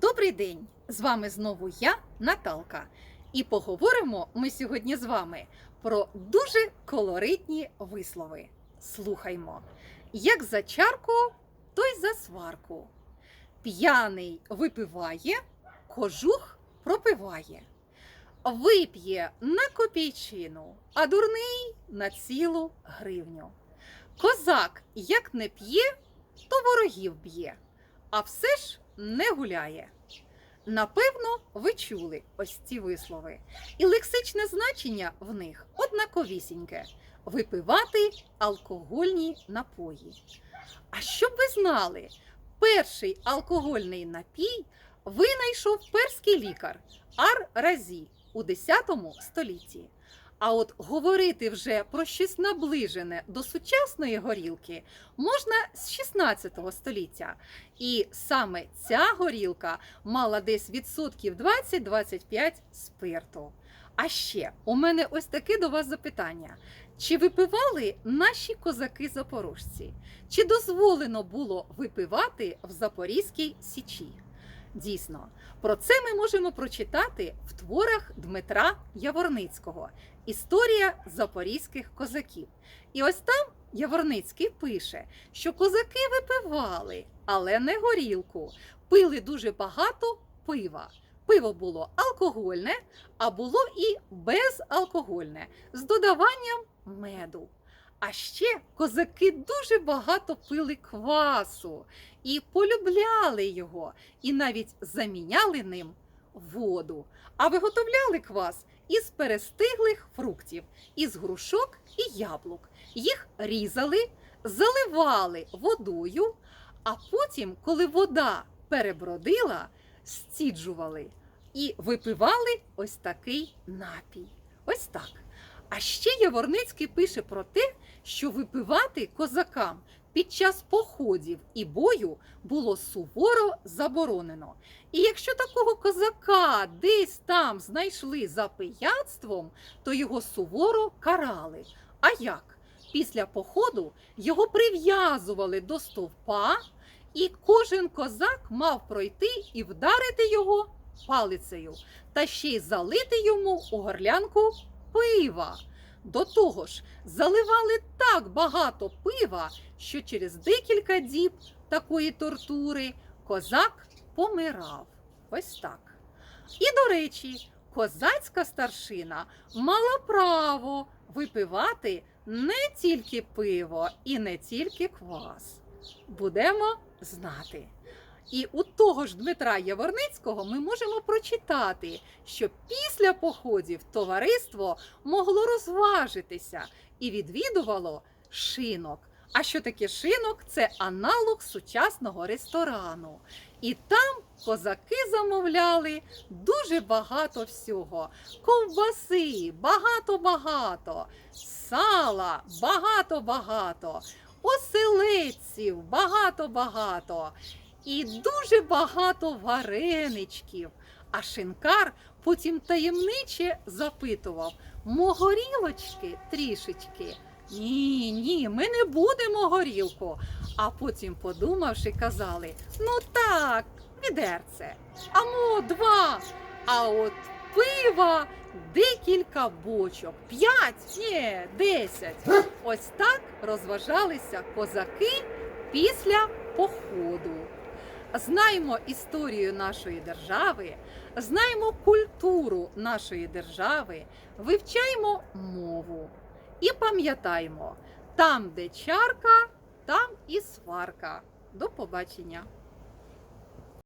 Добрий день! З вами знову я, Наталка. І поговоримо ми сьогодні з вами про дуже колоритні вислови. Слухаймо. Як за чарку, то й за сварку. П'яний випиває, кожух пропиває. Вип'є на копійчину, а дурний на цілу гривню. Козак як не п'є, то ворогів б'є, а все ж не гуляє. Напевно, ви чули ось ці вислови, і лексичне значення в них однаковісіньке випивати алкогольні напої. А щоб ви знали, перший алкогольний напій винайшов перський лікар Ар Разі у 10 столітті. А от говорити вже про щось наближене до сучасної горілки можна з 16 століття. І саме ця горілка мала десь відсотків 20-25 спирту. А ще у мене ось таке до вас запитання: чи випивали наші козаки-запорожці? Чи дозволено було випивати в Запорізькій Січі? Дійсно, про це ми можемо прочитати в творах Дмитра Яворницького Історія запорізьких козаків. І ось там Яворницький пише, що козаки випивали, але не горілку, пили дуже багато пива. Пиво було алкогольне, а було і безалкогольне з додаванням меду. А ще козаки дуже багато пили квасу і полюбляли його, і навіть заміняли ним воду. А виготовляли квас із перестиглих фруктів, із грушок і яблук. Їх різали, заливали водою, а потім, коли вода перебродила, стіджували і випивали ось такий напій. Ось так. А ще Яворницький пише про те, що випивати козакам під час походів і бою було суворо заборонено. І якщо такого козака десь там знайшли за пияцтвом, то його суворо карали. А як? Після походу його прив'язували до стовпа, і кожен козак мав пройти і вдарити його палицею, та ще й залити йому у горлянку пива. До того ж, заливали так багато пива, що через декілька діб такої тортури козак помирав. Ось так. І, до речі, козацька старшина мала право випивати не тільки пиво і не тільки квас. Будемо знати. І у того ж Дмитра Яворницького ми можемо прочитати, що після походів товариство могло розважитися і відвідувало шинок. А що таке шинок? Це аналог сучасного ресторану. І там козаки замовляли дуже багато всього: ковбаси, багато-багато, сала, багато-багато, оселедців, багато-багато і дуже багато вареничків. А шинкар потім таємниче запитував могорілочки трішечки. Ні, ні, ми не будемо горілку. А потім, подумавши, казали: ну так, відерце, амо два. А от пива декілька бочок. П'ять, ні, десять. Ось так розважалися козаки після походу. Знаємо історію нашої держави, знаємо культуру нашої держави, вивчаємо мову і пам'ятаємо, там, де чарка, там і сварка. До побачення!